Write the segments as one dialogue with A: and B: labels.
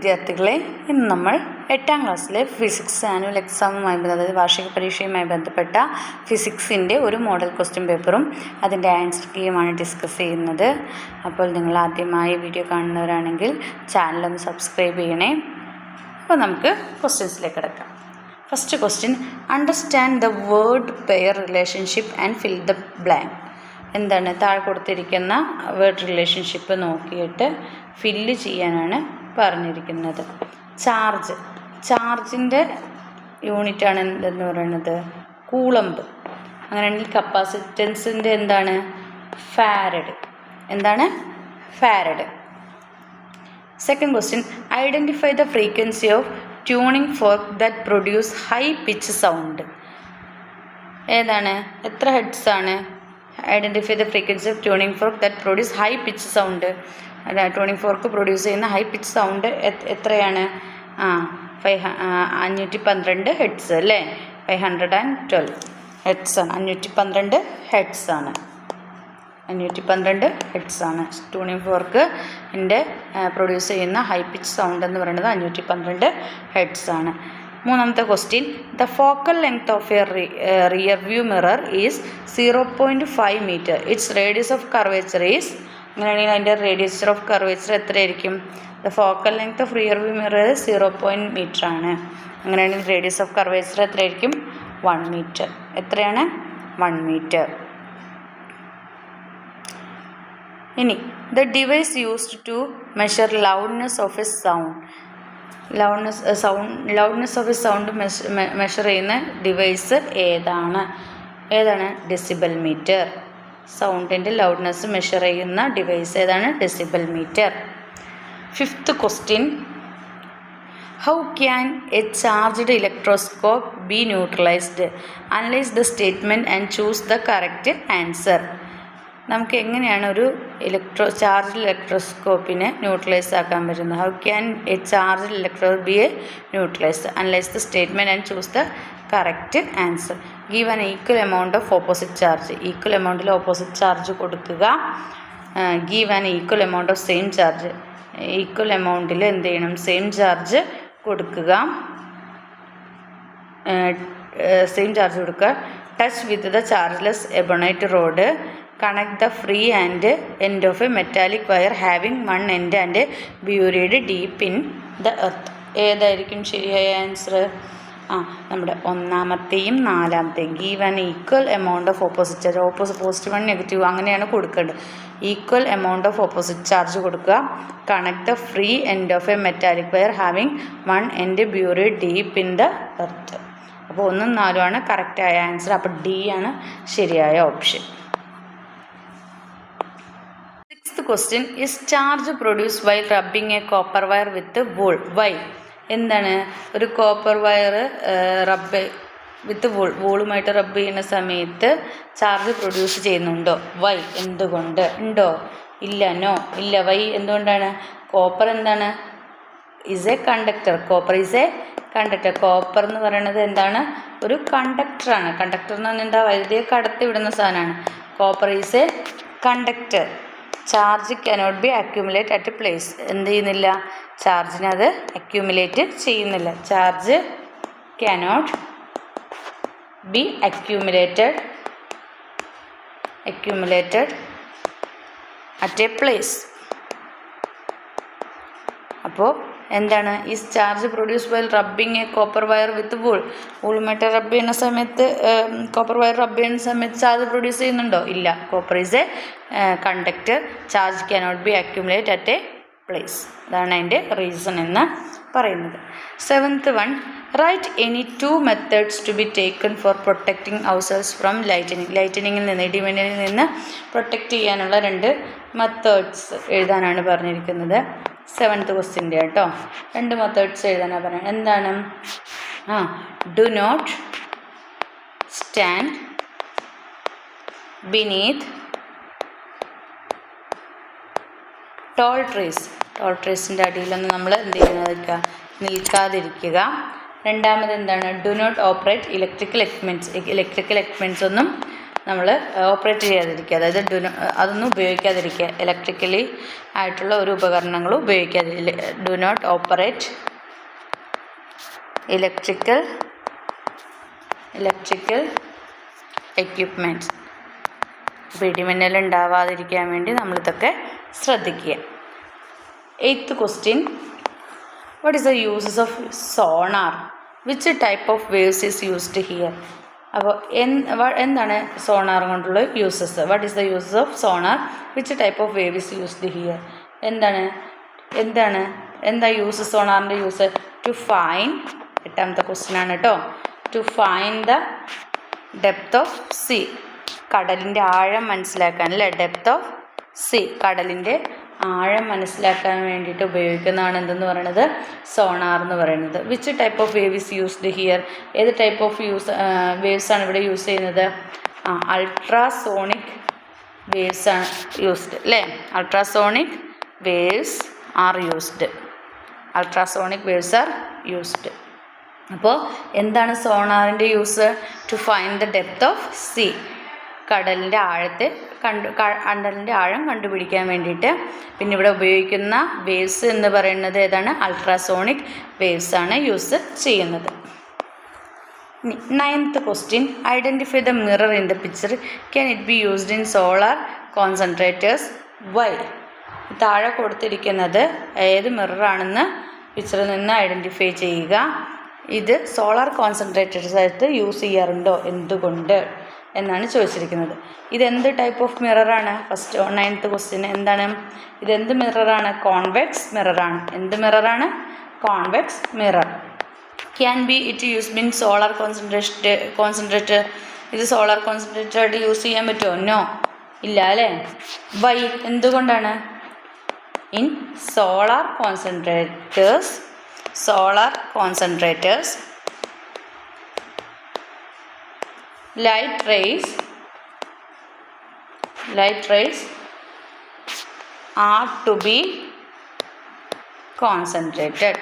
A: വിദ്യാർത്ഥികളെ ഇന്ന് നമ്മൾ എട്ടാം ക്ലാസ്സിലെ ഫിസിക്സ് ആനുവൽ എക്സാമുമായി അതായത് വാർഷിക പരീക്ഷയുമായി ബന്ധപ്പെട്ട ഫിസിക്സിന്റെ ഒരു മോഡൽ ക്വസ്റ്റ്യൻ പേപ്പറും അതിന്റെ ആൻസർ കീയുമാണ് ഡിസ്കസ് ചെയ്യുന്നത്. അപ്പോൾ നിങ്ങൾ ആദ്യമായി വീഡിയോ കാണുന്നവരാണെങ്കിൽ ചാനലൊന്ന് സബ്സ്ക്രൈബ് ചെയ്യണേ. അപ്പോൾ നമുക്ക് ക്വസ്റ്റ്യൻസിലേക്ക് കിടക്കാം. First question understand the word pair relationship and fill the blank എന്താണ് താഴെ കൊടുത്തിരിക്കുന്ന വേർഡ് റിലേഷൻഷിപ്പ് നോക്കിയിട്ട് ഫില്ല് ചെയ്യാനാണ് പറഞ്ഞിരിക്കുന്നത്. ചാർജ് ചാർജിന്റെ യൂണിറ്റാണ് എന്തെന്ന് പറയുന്നത് കൂളമ്പ്. അങ്ങനെയാണെങ്കിൽ കപ്പാസിറ്റൻസിന്റെ എന്താണ്? ഫാരഡ് എന്താണ്? Farad second question identify the frequency of tuning fork that produce high pitch sound ഏതാണ്? എത്ര ഹെഡ്സ് ആണ്? Identify the frequency of tuning fork that produce high pitch sound tuning fork produce ചെയ്യുന്ന high pitch sound എത്രയാണ്? ആ five അഞ്ഞൂറ്റി പന്ത്രണ്ട് hertz അല്ലേ? Five hundred and twelve hertz ആണ്. അഞ്ഞൂറ്റി പന്ത്രണ്ട് ഹെഡ്സ് ആണ്. അഞ്ഞൂറ്റി പന്ത്രണ്ട് ഹെഡ്സ് ആണ് ട്യൂണിംഗ് ഫോർക്ക് എന്റെ പ്രൊഡ്യൂസ് ചെയ്യുന്ന ഹൈ പിച്ച് സൗണ്ട് എന്ന് പറയുന്നത് അഞ്ഞൂറ്റി പന്ത്രണ്ട് ഹെഡ്സ് ആണ്. മൂന്നാമത്തെ question the focal length of a rear view mirror is zero point five metre its radius of curvature is അങ്ങനെയാണെങ്കിൽ അതിന്റെ റേഡിയസ് ഓഫ് കർവേച്ചർ എത്രയായിരിക്കും? The focal length of rear view mirror zero point metre ആണ്. അങ്ങനെയാണെങ്കിൽ radius of curvature എത്രയായിരിക്കും? One metre എത്രയാണ്? One metre ഇനി the device used to measure loudness of a sound loudness sound loudness of sound measure ചെയ്യുന്ന device ഏതാണ്? ഏതാണ്? Decibel metre സൗണ്ടിന്റെ loudness measure ചെയ്യുന്ന ഡിവൈസ് ഏതാണ്? Decibel metre fifth question how can a charged electroscope be neutralised analyse the statement and choose the correct answer നമുക്ക് എങ്ങനെയാണ് ഒരു electro charge ഇലക്ട്രോസ്കോപ്പിനെ ന്യൂട്രലൈസ് ആക്കാൻ പറ്റുന്നത്? How can a charge electro be a neutralise analyse the statement and choose the correct answer give an equal amount of opposite charge equal എമൗണ്ടിൽ opposite charge കൊടുക്കുക. Give an equal amount of same charge equal എമൗണ്ടിൽ എന്ത് ചെയ്യണം? Same charge കൊടുക്കുക. Same charge കൊടുക്കുക. Touch with the chargeless ebonite rod connect the free and end of a metallic wire having one end and buried deep in the earth ഏതായിരിക്കും ശരിയായ answer ആ നമ്മുടെ ഒന്നാമത്തെയും നാലാമത്തെയും. Give an equal amount of opposite charge opposite positive one negative അങ്ങനെയാണ് കൊടുക്കേണ്ടത്. Equal amount of opposite charge കൊടുക്കുക. Connect the free end of a metallic wire having one end bury deep in the earth അപ്പോൾ ഒന്നും നാലുമാണ് കറക്റ്റായ answer അപ്പോൾ D ആണ് ശരിയായ option question is charge produce by rubbing a copper wire with wool why എന്താണ്? ഒരു copper wire റബ്ബ് വിത്ത് വൂൾ വൂളുമായിട്ട് റബ്ബ് ചെയ്യുന്ന സമയത്ത് ചാർജ് പ്രൊഡ്യൂസ് ചെയ്യുന്നുണ്ടോ? വൈ എന്തുകൊണ്ട്? ഉണ്ടോ? ഇല്ല നോ ഇല്ല വൈ എന്തുകൊണ്ടാണ്? കോപ്പർ എന്താണ്? Is a conductor copper is a conductor copper എന്ന് പറയുന്നത് എന്താണ്? ഒരു കണ്ടക്ടറാണ് കണ്ടക്ടർ എന്ന് പറഞ്ഞാൽ എന്താ? വൈദ്യുതിയെ കടത്തി വിടുന്ന സാധനമാണ്. Copper is a conductor charge cannot be accumulate at place എന്ത് ചെയ്യുന്നില്ല? ചാർജിനെ അത് അക്യുമുലേറ്റ് ചെയ്യുന്നില്ല. Charge cannot be accumulated accumulated at a place അപ്പോൾ എന്താണ്? ഈ charge produce by rubbing a copper wire with wool വൂളുമായിട്ട് rub ചെയ്യുന്ന സമയത്ത് കോപ്പർ വയർ റബ്ബ് ചെയ്യുന്ന സമയത്ത് ചാർജ് പ്രൊഡ്യൂസ് ചെയ്യുന്നുണ്ടോ? ഇല്ല. Copper is a conductor charge cannot be accumulate at a place അതാണ് അതിന്റെ റീസൺ എന്ന് പറയുന്നത്. Seventh one write any two methods to be taken for protecting ഔസേഴ്സ് from lightning ലൈറ്റനിങ്ങിൽ നിന്ന് ഇടിമിന്നലിൽ നിന്ന് പ്രൊട്ടക്റ്റ് ചെയ്യാനുള്ള രണ്ട് മെത്തേഡ്സ് എഴുതാനാണ് പറഞ്ഞിരിക്കുന്നത്. സെവൻത്ത് ക്വസ്റ്റ്യന്റെ കേട്ടോ. രണ്ട് മെത്തേഡ്സ് എഴുതാനാണ് പറയുന്നത്. എന്താണ്? ആ do not stand beneath tall trees tall ട്രീസിന്റെ അടിയിലൊന്നും നമ്മൾ എന്ത് ചെയ്യുന്നത് നിൽക്കാതിരിക്കുക. രണ്ടാമത് എന്താണ്? Do not operate electrical equipments electrical equipments ഒന്നും നമ്മൾ ഓപ്പറേറ്റ് ചെയ്യാതിരിക്കുക. അതായത് ഡു അതൊന്നും ഉപയോഗിക്കാതിരിക്കുക. ഇലക്ട്രിക്കലി ആയിട്ടുള്ള ഒരു ഉപകരണങ്ങളും ഉപയോഗിക്കാതിരിക്കുക do not operate electrical electrical equipments പിടിമിന്നൽ ഉണ്ടാവാതിരിക്കാൻ വേണ്ടി നമ്മളിതൊക്കെ ശ്രദ്ധിക്കുക. Eighth question what is the uses of sonar which type of waves is used here അപ്പോൾ എന്താണ് സോണാർ കൊണ്ടുള്ള uses what is the uses of sonar which type of wave is used here എന്താണ്? എന്താണ്? എന്താ യൂസ് സോണാറിന്റെ use to find എട്ടാമത്തെ question ആണ് കേട്ടോ to find the depth of sea കടലിന്റെ ആഴം മനസ്സിലാക്കാൻ അല്ലേ? ഡെപ്ത് ഓഫ് സി കടലിന്റെ ആഴം മനസ്സിലാക്കാൻ വേണ്ടിയിട്ട് ഉപയോഗിക്കുന്നതാണ് എന്തെന്ന് പറയുന്നത് സോണാർ എന്ന് പറയുന്നത് which type of wave is used here ഏത് ടൈപ്പ് ഓഫ് യൂസ് വേവ്സ് ആണ് ഇവിടെ യൂസ് ചെയ്യുന്നത്? അൾട്രാസോണിക് വേവ്സ് ആണ് യൂസ്ഡ് അല്ലേ ultrasonic waves are used ultrasonic waves are used അപ്പോൾ എന്താണ് സോണാറിന്റെ use to find the depth of sea കടലിന്റെ ആഴത്തെ കണ്ടു കടലിന്റെ ആഴം കണ്ടുപിടിക്കാൻ വേണ്ടിയിട്ട് പിന്നെ ഇവിടെ ഉപയോഗിക്കുന്ന വേവ്സ് എന്ന് പറയുന്നത് ഏതാണ്? അൾട്രാസോണിക് വേവ്സ് ആണ് യൂസ് ചെയ്യുന്നത്. Ninth question identify the mirror in the picture can it be used in solar concentrators why താഴെ കൊടുത്തിരിക്കുന്നത് ഏത് മിററാണെന്ന് പിക്ചറിൽ നിന്ന് ഐഡന്റിഫൈ ചെയ്യുക. ഇത് സോളാർ കോൺസെൻട്രേറ്റേഴ്സ് ആയിട്ട് യൂസ് ചെയ്യാറുണ്ടോ? എന്തുകൊണ്ട്? എന്നാണ് ചോദിച്ചിരിക്കുന്നത്. ഇതെന്ത് ടൈപ്പ് ഓഫ് മിററാണ് ഫസ്റ്റ് നയൻത്ത് ക്വസ്റ്റ്യൻ എന്താണ്? ഇതെന്ത് മിററാണ് കോൺവെക്സ് മിററാണ് എന്ത് മിററാണ് convex mirror can be it use in solar concentrate concentrate ഇത് സോളാർ കോൺസെൻട്രേറ്റഡ് യൂസ് ചെയ്യാൻ പറ്റുമോ? നോ ഇല്ല അല്ലേ? വൈ എന്തുകൊണ്ടാണ്? In solar concentrators solar concentrators light rays. Light rays are to be concentrated.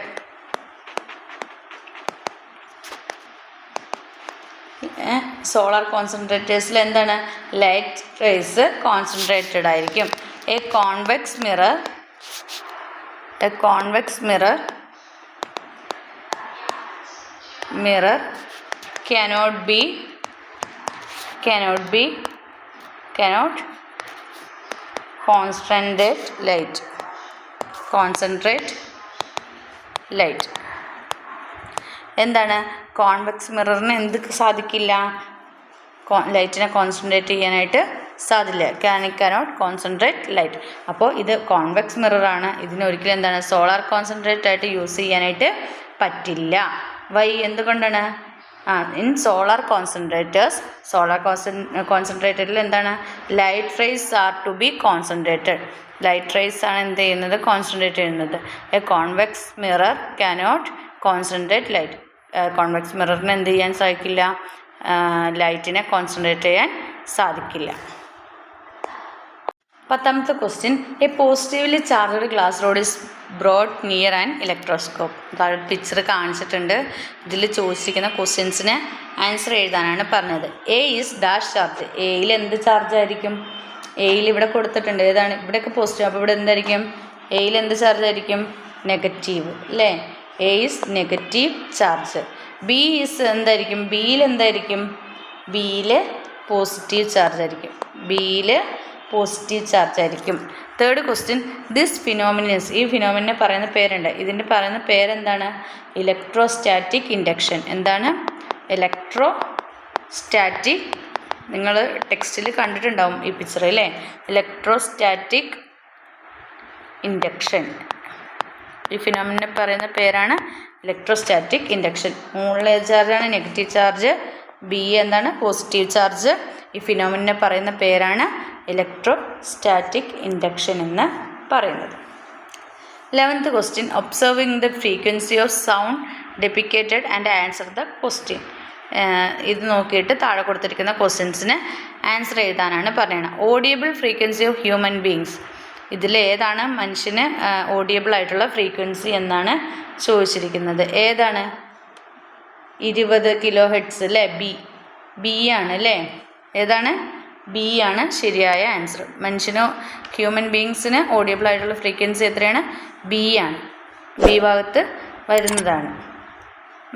A: Solar കോൺസെൻട്രേറ്റേഴ്സിൽ എന്താണ്? ലൈറ്റ് റേസ് കോൺസെൻട്രേറ്റഡ് ആയിരിക്കും. A convex mirror a convex mirror mirror cannot be cannot be cannot concentrate light. Concentrate light. എന്താണ്? Convex മിററിന് എന്ത് സാധിക്കില്ല? ലൈറ്റിനെ concentrate ചെയ്യാനായിട്ട് സാധില്ല. Can ഇ കനോട്ട് കോൺസെൻട്രേറ്റ് ലൈറ്റ് അപ്പോൾ ഇത് കോൺവെക്സ് മിററാണ് ഇതിനൊരിക്കലും എന്താണ്? സോളാർ കോൺസെൻട്രേറ്റ് ആയിട്ട് യൂസ് ചെയ്യാനായിട്ട് പറ്റില്ല. വൈ എന്തുകൊണ്ടാണ്? ഇൻ സോളാർ കോൺസെൻട്രേറ്റേഴ്സ് സോളാർ കോൺസെൻ കോൺസെൻട്രേറ്ററിൽ എന്താണ്? Light rays are to be concentrated light rays ആണ് എന്ത് ചെയ്യുന്നത്? കോൺസെൻട്രേറ്റ് ചെയ്യുന്നത്. A convex mirror cannot concentrate light convex മിററിന് എന്ത് ചെയ്യാൻ സാധിക്കില്ല? ലൈറ്റിനെ കോൺസെൻട്രേറ്റ് ചെയ്യാൻ സാധിക്കില്ല. പത്താമത്തെ question a positively charged glass rod is brought near and electroscope താഴെ പിക്ചർ കാണിച്ചിട്ടുണ്ട്. ഇതിൽ ചോദിച്ചിരിക്കുന്ന ക്വസ്റ്റ്യൻസിന് ആൻസർ എഴുതാനാണ് പറഞ്ഞത്. എ ഈസ് ഡാഷ് ചാർജ് എയിൽ എന്ത് ചാർജ് ആയിരിക്കും? എയിൽ ഇവിടെ കൊടുത്തിട്ടുണ്ട്. ഏതാണ്? ഇവിടെയൊക്കെ പോസിറ്റീവ് അപ്പോൾ ഇവിടെ എന്തായിരിക്കും? എയിൽ എന്ത് ചാർജ് ആയിരിക്കും? നെഗറ്റീവ് അല്ലേ? A is negative charge B is എന്തായിരിക്കും? ബിയിൽ എന്തായിരിക്കും? ബിയിൽ പോസിറ്റീവ് ചാർജ് ആയിരിക്കും. ബിയിൽ പോസിറ്റീവ് ചാർജ് ആയിരിക്കും. തേർഡ് ക്വസ്റ്റ്യൻ ദിസ് ഫിനോമിനസ് ഈ ഫിനോമിനെ പറയുന്ന പേരുണ്ട്. ഇതിന്റെ പറയുന്ന പേരെന്താണ്? ഇലക്ട്രോസ്റ്റാറ്റിക് ഇൻഡക്ഷൻ എന്താണ്? ഇലക്ട്രോ സ്റ്റാറ്റിക് നിങ്ങൾ ടെക്സ്റ്റിൽ കണ്ടിട്ടുണ്ടാവും ഈ പിക്ചർ അല്ലേ? ഇലക്ട്രോസ്റ്റാറ്റിക് ഇൻഡക്ഷൻ ഈ ഫിനോമിനെ പറയുന്ന പേരാണ് ഇലക്ട്രോസ്റ്റാറ്റിക് ഇൻഡക്ഷൻ മുകളിലെ ചാർജാണ് നെഗറ്റീവ് ചാർജ് ബി എന്താണ്? പോസിറ്റീവ് ചാർജ് ഈ ഫിനോമിനെ പറയുന്ന പേരാണ് ഇലക്ട്രോ സ്റ്റാറ്റിക് ഇൻഡക്ഷൻ എന്ന് പറയുന്നത്. Eleventh question observing the frequency of sound depicted and answer the question ഇത് നോക്കിയിട്ട് താഴെ കൊടുത്തിരിക്കുന്ന ക്വസ്റ്റ്യൻസിന് ആൻസർ എഴുതാനാണ് പറയുന്നത് audible frequency of human beings ഇതിൽ ഏതാണ് മനുഷ്യന് ഓഡിയബിൾ ആയിട്ടുള്ള ഫ്രീക്വൻസി എന്നാണ് ചോദിച്ചിരിക്കുന്നത്. ഏതാണ്? ഇരുപത് കിലോ ഹെഡ്സ് അല്ലേ ബി ബി ആണ് അല്ലേ ഏതാണ്? ബി ആണ് ശരിയായ ആൻസർ. മനുഷ്യനോ ഹ്യൂമൻ ബീങ്സിന് ഓഡിയബിൾ ആയിട്ടുള്ള ഫ്രീക്വൻസി എത്രയാണ്? ബി ആണ്. ബി ഭാഗത്ത് വരുന്നതാണ്.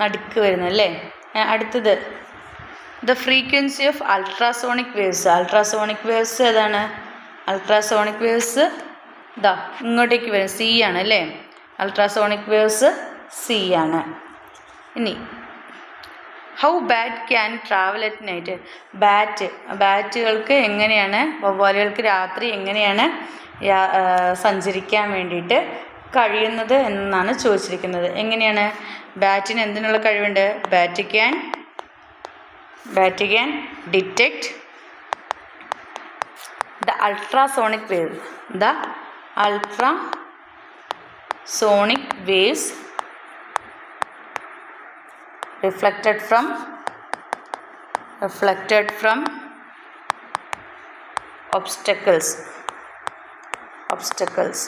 A: നടുക്ക് വരുന്നത് അല്ലേ? അടുത്തത്. The frequency of ultrasonic waves ultrasonic waves ഏതാണ്? അൾട്രാസോണിക് വേവ്സ് ഇതാ ഇങ്ങോട്ടേക്ക് വരും. സി ആണ് അല്ലേ? അൾട്രാസോണിക് വേവ്സ് സി ആണ്. ഇനി how bat can travel at night bat ബാറ്റുകൾക്ക് എങ്ങനെയാണ് വവ്വാലുകൾക്ക് രാത്രി എങ്ങനെയാണ് സഞ്ചരിക്കാൻ വേണ്ടിയിട്ട് കഴിയുന്നത് എന്നാണ് ചോദിച്ചിരിക്കുന്നത്. എങ്ങനെയാണ്? ബാറ്റിന് എന്തിനുള്ള കഴിവുണ്ട്? Bat can bat can detect the ultrasonic wave the ultrasonic waves reflected from reflected from obstacles obstacles.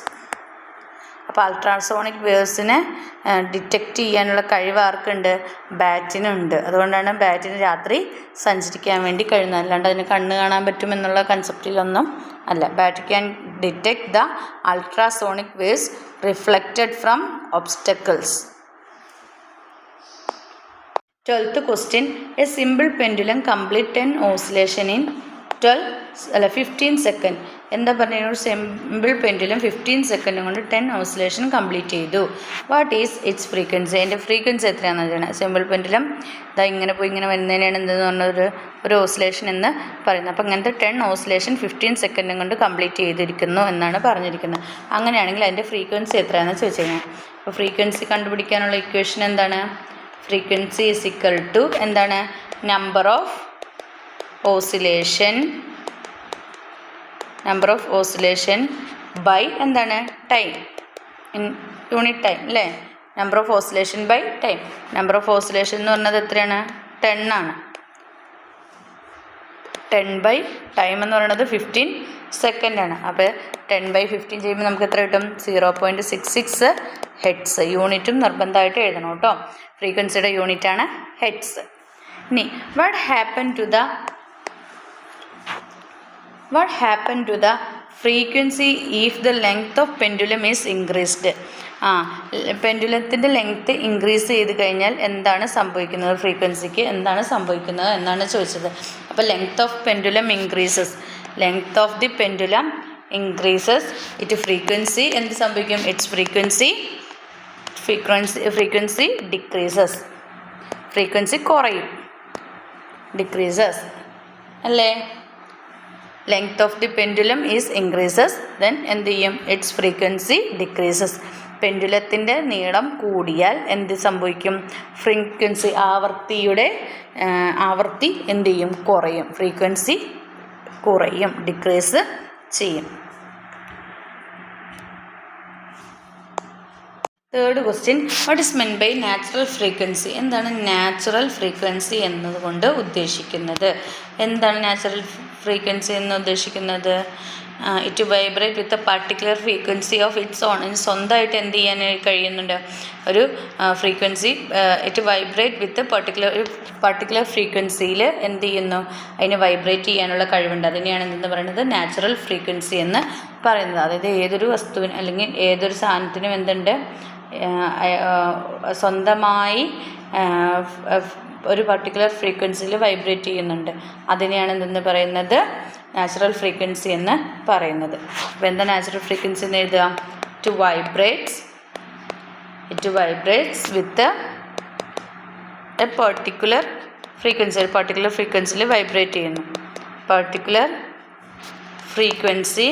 A: അപ്പോൾ അൾട്രാസോണിക് വേവ്സിനെ ഡിറ്റക്റ്റ് ചെയ്യാനുള്ള കഴിവ് ആർക്കുണ്ട്? ബാറ്റിനുണ്ട്. അതുകൊണ്ടാണ് ബാറ്റിന് രാത്രി സഞ്ചരിക്കാൻ വേണ്ടി കഴിയുന്നത്. അല്ലാണ്ട് അതിന് കണ്ണ് കാണാൻ പറ്റുമെന്നുള്ള കൺസെപ്റ്റിലൊന്നും അല്ല. Bat can detect the ultrasonic waves reflected from obstacles twelfth question a simple pendulum complete ten oscillation in twelve അല്ല ഫിഫ്റ്റീൻ സെക്കൻഡ് എന്താ പറഞ്ഞ? ഒരു സിമ്പിൾ പെൻഡുലം ഫിഫ്റ്റീൻ സെക്കൻഡ് കൊണ്ട് ടെൻ ഓസിലേഷൻ കംപ്ലീറ്റ് ചെയ്തു. വാട്ട് ഈസ് ഇറ്റ്സ് ഫ്രീക്വൻസി അതിന്റെ frequency എത്രയാണെന്ന് വെച്ചാൽ simple pendulum ഇതാ ഇങ്ങനെ പോയി ഇങ്ങനെ വരുന്നതിനാണ് എന്തെന്ന് പറഞ്ഞൊരു ഒരു ഓസിലേഷൻ എന്ന് പറയുന്നത്. അപ്പോൾ ഇങ്ങനത്തെ ടെൻ ഓസിലേഷൻ ഫിഫ്റ്റീൻ സെക്കൻഡും കൊണ്ട് കംപ്ലീറ്റ് ചെയ്തിരിക്കുന്നു എന്നാണ് പറഞ്ഞിരിക്കുന്നത്. അങ്ങനെയാണെങ്കിൽ അതിന്റെ ഫ്രീക്വൻസി എത്രയാണെന്ന് ചോദിച്ചു കഴിഞ്ഞാൽ. അപ്പോൾ ഫ്രീക്വൻസി കണ്ടുപിടിക്കാനുള്ള ഇക്വേഷൻ എന്താണ്? ഫ്രീക്വൻസി ഇസ് ഇക്വൽ ടു എന്താണ്? Number of oscillation number of oscillation by എന്താണ്? ടൈം ഇൻ യൂണിറ്റ് ടൈം അല്ലേ number of oscillation by time number of oscillation എന്ന് പറഞ്ഞത് എത്രയാണ്? ടെൻ ആണ്. ടെൻ ബൈ ടൈം എന്ന് പറയുന്നത് ഫിഫ്റ്റീൻ സെക്കൻഡ് ആണ്. അപ്പോൾ ടെൻ ബൈ ഫിഫ്റ്റീൻ ചെയ്യുമ്പോൾ നമുക്ക് എത്ര കിട്ടും? Zero point six six hertz യൂണിറ്റും നിർബന്ധമായിട്ട് എഴുതണം കേട്ടോ. ഫ്രീക്വൻസിയുടെ ആണ് ഹെഡ്സ് ഇനി what happen to the what happen to the frequency if the length of pendulum is increased ആ പെൻഡുലത്തിന്റെ ലെങ്ത്ത് ഇൻക്രീസ് ചെയ്ത് കഴിഞ്ഞാൽ എന്താണ് സംഭവിക്കുന്നത് ഫ്രീക്വൻസിക്ക്? എന്താണ് സംഭവിക്കുന്നത് എന്നാണ് ചോദിച്ചത്. അപ്പോൾ length of pendulum increases length of the pendulum increases it frequency എന്ത് സംഭവിക്കും? Its frequency frequency frequency decreases frequency കുറയും. ഡിക്രീസസ് അല്ലേ? Length of the pendulum is increases then എന്ത് ചെയ്യും? ഇറ്റ്സ് ഫ്രീക്വൻസി ഡിക്രീസസ് പെൻഡുലത്തിന്റെ നീളം കൂടിയാൽ എന്ത് സംഭവിക്കും? ഫ്രീക്വൻസി ആവർത്തിയുടെ ആവർത്തി എന്ത് ചെയ്യും? കുറയും. ഫ്രീക്വൻസി കുറയും. ഡിക്രീസ് ചെയ്യും. Third question what is meant by natural frequency എന്താണ് നാച്ചുറൽ ഫ്രീക്വൻസി എന്നതുകൊണ്ട് ഉദ്ദേശിക്കുന്നത്? എന്താണ് നാച്ചുറൽ ഫ്രീക്വൻസി എന്ന് ഉദ്ദേശിക്കുന്നത്? It vibrate with a particular frequency of its own ഇനി സ്വന്തമായിട്ട് എന്ത് ചെയ്യാൻ കഴിയുന്നുണ്ട്? ഒരു frequency it vibrate with particular ഒരു പർട്ടിക്കുലർ ഫ്രീക്വൻസിയിൽ എന്ത് ചെയ്യുന്നു? അതിന് വൈബ്രേറ്റ് ചെയ്യാനുള്ള കഴിവുണ്ട്. അതിനെയാണ് എന്തെന്ന് പറയുന്നത്? നാച്ചുറൽ ഫ്രീക്വൻസി എന്ന് പറയുന്നത്. അതായത് ഏതൊരു വസ്തുവിന് അല്ലെങ്കിൽ ഏതൊരു സാധനത്തിനും എന്തുണ്ട്? സ്വന്തമായി ഒരു പർട്ടിക്കുലർ ഫ്രീക്വൻസിയിൽ വൈബ്രേറ്റ് ചെയ്യുന്നുണ്ട്. അതിനെയാണ് എന്തെന്ന് പറയുന്നത്? നാച്ചുറൽ ഫ്രീക്വൻസി എന്ന് പറയുന്നത്. അപ്പോൾ എന്താ നാച്ചുറൽ ഫ്രീക്വൻസി എന്ന് എഴുതുക? To vibrates it vibrates with a particular frequency ഒരു പർട്ടിക്കുലർ ഫ്രീക്വൻസിയിൽ വൈബ്രേറ്റ് ചെയ്യുന്നു. Particular frequency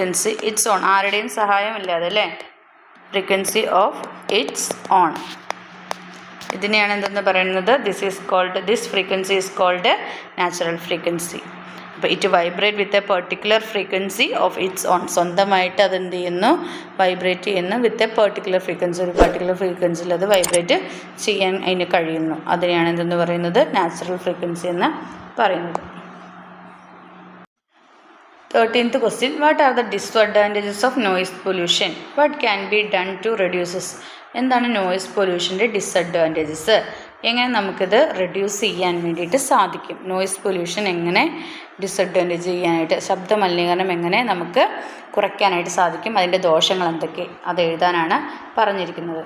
A: frequency it's own ആരുടെയും സഹായമില്ലാതെ അല്ലേ? ഫ്രീക്വൻസി ഓഫ് ഇറ്റ്സ് ഓൺ ഇതിനെയാണ് എന്തെന്ന് പറയുന്നത്? This is called this frequency is called natural frequency അപ്പോൾ it vibrate with a particular frequency of it's own സ്വന്തമായിട്ട് അത് എന്ത് ചെയ്യുന്നു? വൈബ്രേറ്റ് ചെയ്യുന്നു വിത്ത് എ പെർട്ടിക്കുലർ ഫ്രീക്വൻസി ഒരു പെർട്ടിക്കുലർ ഫ്രീക്വൻസിയിൽ അത് വൈബ്രേറ്റ് ചെയ്യാൻ അതിന് കഴിയുന്നു. അതിനെയാണ് എന്തെന്ന് പറയുന്നത്? നാച്ചുറൽ ഫ്രീക്വൻസി എന്ന് പറയുന്നത്. Thirteenth question what are the disadvantages of noise pollution what can be done to reduces എന്താണ് നോയിസ് പൊല്യൂഷന്റെ ഡിസ്അഡ്വാന്റേജസ് എങ്ങനെ നമുക്കിത് റെഡ്യൂസ് ചെയ്യാൻ വേണ്ടിയിട്ട് സാധിക്കും? നോയിസ് പൊല്യൂഷൻ എങ്ങനെ ഡിസഡ്വാന്റേജ് ചെയ്യാനായിട്ട് ശബ്ദ മലിനീകരണം എങ്ങനെ നമുക്ക് കുറയ്ക്കാനായിട്ട് സാധിക്കും? അതിന്റെ ദോഷങ്ങൾ എന്തൊക്കെ? അത് എഴുതാനാണ് പറഞ്ഞിരിക്കുന്നത്.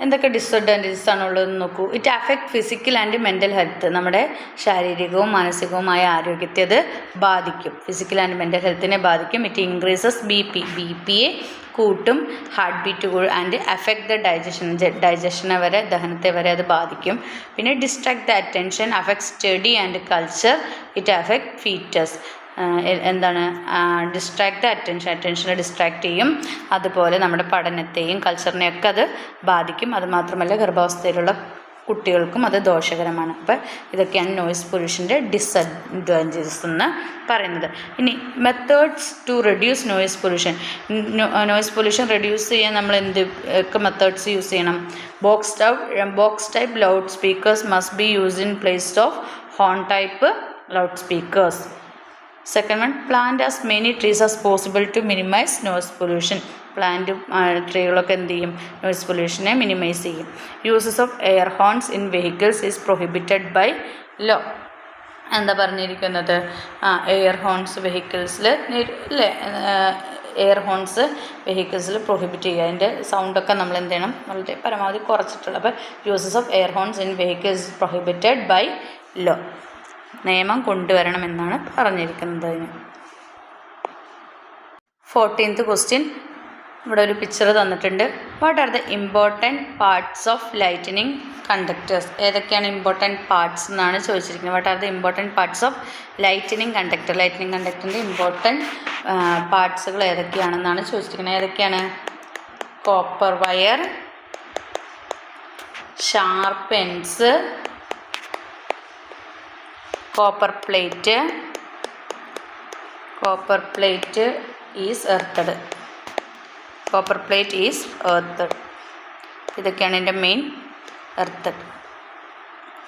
A: എന്തൊക്കെ ഡിസഡ്വാന്റേജസ് ആണുള്ളതെന്ന് നോക്കൂ. It affect physical and mental health നമ്മുടെ ശാരീരികവും മാനസികവുമായ ആരോഗ്യത്തെ അത് ബാധിക്കും. ഫിസിക്കൽ ആൻഡ് മെന്റൽ ഹെൽത്തിനെ ബാധിക്കും. It increases B P B പിയെ കൂട്ടും heart beat and affect the digestion ഡൈജഷനെ വരെ ദഹനത്തെ വരെ അത് ബാധിക്കും. പിന്നെ distract the attention affect study and culture it affect foetus എന്താണ് ഡിസ്ട്രാക്ട് അറ്റൻഷൻ അറ്റൻഷനെ ഡിസ്ട്രാക്ട് ചെയ്യും. അതുപോലെ നമ്മുടെ പഠനത്തെയും കൾച്ചറിനെയൊക്കെ അത് ബാധിക്കും. അതുമാത്രമല്ല ഗർഭാവസ്ഥയിലുള്ള കുട്ടികൾക്കും അത് ദോഷകരമാണ്. അപ്പോൾ ഇതൊക്കെയാണ് നോയ്സ് പൊല്യൂഷന്റെ ഡിസഡ്വാന്റേജസ് എന്ന് പറയുന്നത്. ഇനി methods to reduce noise pollution noise pollution reduce ചെയ്യാൻ നമ്മൾ എന്ത് ഒക്കെ മെത്തേഡ്സ് യൂസ് ചെയ്യണം? Box type box type loud speakers must be use in place of horn type loud speakers second one plant as many trees as possible to minimise noise pollution പ്ലാന്റും ട്രീകളൊക്കെ എന്ത് ചെയ്യും? Noise പൊല്യൂഷനെ minimise ചെയ്യും. Uses of air horns in vehicles is prohibited by law എന്താ പറഞ്ഞിരിക്കുന്നത്? ആ air horns വെഹിക്കിൾസിൽ അല്ലേ എയർ ഹോൺസ് വെഹിക്കിൾസിൽ പ്രൊഹിബിറ്റ് ചെയ്യുക. അതിന്റെ സൗണ്ടൊക്കെ നമ്മൾ എന്ത് ചെയ്യണം? വളരെ പരമാവധി കുറച്ചിട്ടുള്ളത്. അപ്പോൾ uses of air horns in vehicles prohibited by law നിയമം കൊണ്ടുവരണമെന്നാണ് പറഞ്ഞിരിക്കുന്നത് അതിന്. ഫോർട്ടീൻത്ത് ക്വസ്റ്റ്യൻ ഇവിടെ ഒരു പിക്ചർ തന്നിട്ടുണ്ട്. What are the important parts of lightning conductors ഏതൊക്കെയാണ് ഇമ്പോർട്ടന്റ് പാർട്സ് എന്നാണ് ചോദിച്ചിരിക്കുന്നത്. What are the important parts of lightning conductor lightning കണ്ടക്ടറിന്റെ important പാർട്സുകൾ ഏതൊക്കെയാണെന്നാണ് ചോദിച്ചിരിക്കുന്നത്. ഏതൊക്കെയാണ്? Copper wire sharpens copper plate copper plate is earthed copper plate is earthed ഇതൊക്കെയാണ് ഇതിന്റെ main earthed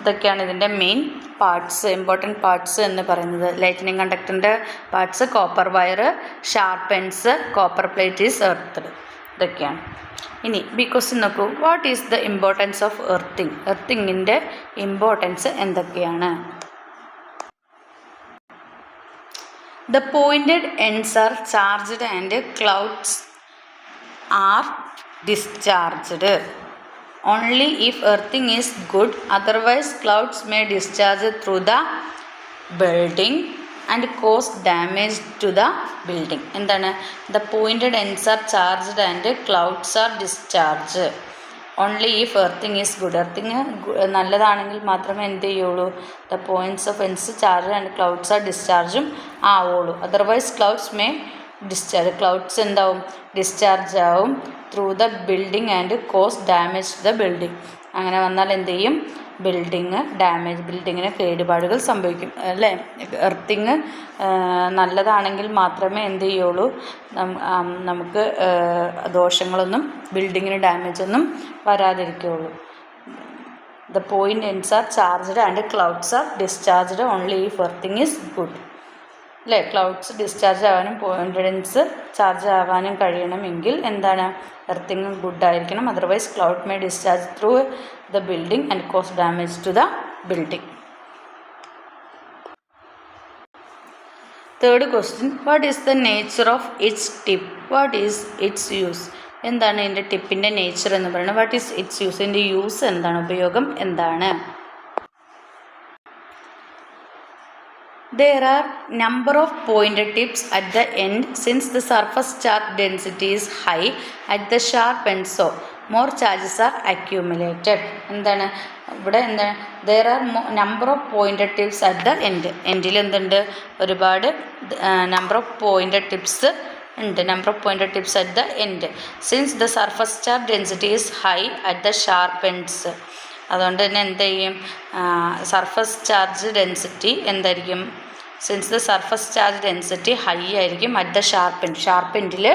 A: ഇതൊക്കെയാണ് ഇതിന്റെ മെയിൻ പാർട്സ് ഇമ്പോർട്ടന്റ് പാർട്സ് എന്ന് പറയുന്നത്. Lightning കണ്ടക്ടറിന്റെ parts copper wire sharpens copper plate is earthed ഇതൊക്കെയാണ്. ഇനി ബി ക്വസ്റ്റ്യൻ നോക്കൂ. What is the importance of earthing എർത്തിങ്ങിന്റെ importance എന്തൊക്കെയാണ്? The pointed ends are charged and clouds are discharged. Only if earthing is good, otherwise, clouds may discharge through the building and cause damage to the building. എന്താണ് The pointed ends are charged and clouds are discharged. Only if earthing is good earthing നല്ലതാണെങ്കിൽ മാത്രമേ എന്ത് ചെയ്യുള്ളൂ? The points of ends charge and clouds are ഡിസ്ചാർജും ആവുള്ളൂ. Otherwise clouds may discharge clouds എന്താവും? Discharge ആവും through the building and cause damage the building അങ്ങനെ വന്നാൽ എന്ത് ചെയ്യും? ബിൽഡിങ് ഡാമേജ് ബിൽഡിങ്ങിന് കേടുപാടുകൾ സംഭവിക്കും അല്ലേ? എർത്തിങ് നല്ലതാണെങ്കിൽ മാത്രമേ എന്ത് ചെയ്യുള്ളൂ? നമുക്ക് ദോഷങ്ങളൊന്നും ബിൽഡിങ്ങിന് ഡാമേജ് ഒന്നും വരാതിരിക്കുകയുള്ളൂ. The point ends are charged and clouds are discharged only if earthing is good അല്ലേ ക്ലൗഡ്സ് ഡിസ്ചാർജ് ആവാനും പോയിന്റൻസ് ചാർജ് ആവാനും കഴിയണമെങ്കിൽ എന്താണ്? എർത്തിങ് ഗുഡ് ആയിരിക്കണം. Otherwise cloud may discharge through the building and cause damage to the building third question what is the nature of its tip what is its use എന്താണ് ഇതിന്റെ ടിപ്പിന്റെ nature എന്ന് പറയുന്നത്? What is its use ഇതിന്റെ use എന്താണ്? ഉപയോഗം എന്താണ്? There are number of pointed tips at the end since the surface charge density is high at the sharp end so more charges are accumulated. എന്താണ്? ഇവിടെ എന്താണ്? There are number of pointed tips at the end എൻഡിൽ എന്തുണ്ട്? ഒരുപാട് number of pointed tips ഉണ്ട്. Number of pointed tips at the end since the surface charge density is high at the sharp ends അതുകൊണ്ട് തന്നെ എന്ത് ചെയ്യും? Surface charge density എന്തായിരിക്കും? Since the surface charge density high ആയിരിക്കും at the sharp end sharp എൻഡിൽ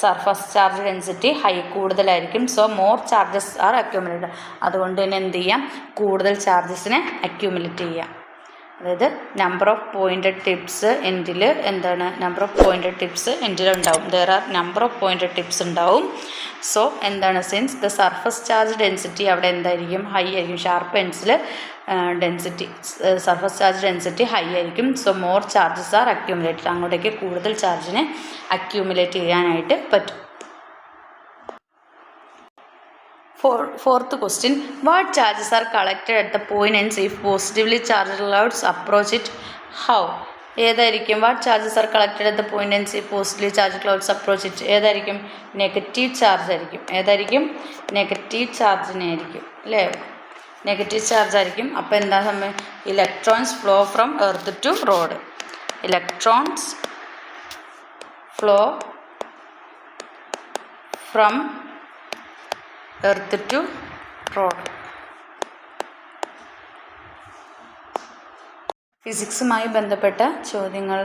A: surface charge density high കൂടുതലായിരിക്കും. So more charges are accumulated അതുകൊണ്ട് തന്നെ എന്ത് ചെയ്യാം? കൂടുതൽ ചാർജസിനെ അക്യൂമുലേറ്റ് ചെയ്യാം. അതായത് നമ്പർ ഓഫ് പോയിന്റഡ് ടിപ്സ് എൻഡിൽ എന്താണ് നമ്പർ ഓഫ് പോയിന്റഡ് ടിപ്സ് എൻഡിൽ ഉണ്ടാവും. There are number of pointed tips ഉണ്ടാവും. സോ എന്താണ്? Since the surface charge density അവിടെ എന്തായിരിക്കും? ഹൈ ആയിരിക്കും. Sharp pencil density surface charge density high ആയിരിക്കും. So more charges are accumulated അങ്ങോട്ടേക്ക് കൂടുതൽ ചാർജിനെ അക്യൂമുലേറ്റ് ചെയ്യാനായിട്ട് പറ്റും four fourth question what charges are collected at the point and if positively charge clouds approach it how ഏതായിരിക്കും? What charges are collected at the point and if positively charge clouds approach it ഏതായിരിക്കും? Negative charge ആയിരിക്കും. ഏതായിരിക്കും? Negative ചാർജിനെ ആയിരിക്കും. അല്ലേ? Negative charge ആയിരിക്കും. അപ്പോൾ എന്താ സംഭവം? Electrons flow from earth to rod electrons flow from earth to rod ഫിസിക്സുമായി ബന്ധപ്പെട്ട ചോദ്യങ്ങൾ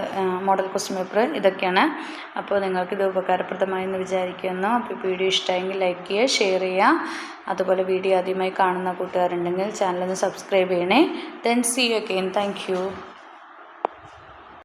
A: മോഡൽ ക്വസ്റ്റ്യൻ പേപ്പർ ഇതൊക്കെയാണ്. അപ്പോൾ നിങ്ങൾക്ക് ഇത് ഉപകാരപ്രദമായി എന്ന് വിചാരിക്കുന്നു. അപ്പോൾ വീഡിയോ ഇഷ്ടമായെങ്കിൽ ലൈക്ക് ചെയ്യുക ഷെയർ ചെയ്യുക. അതുപോലെ വീഡിയോ ആദ്യമായി കാണുന്ന കൂട്ടുകാരുണ്ടെങ്കിൽ ചാനലൊന്ന് സബ്സ്ക്രൈബ് ചെയ്യണേ. Then see you again thank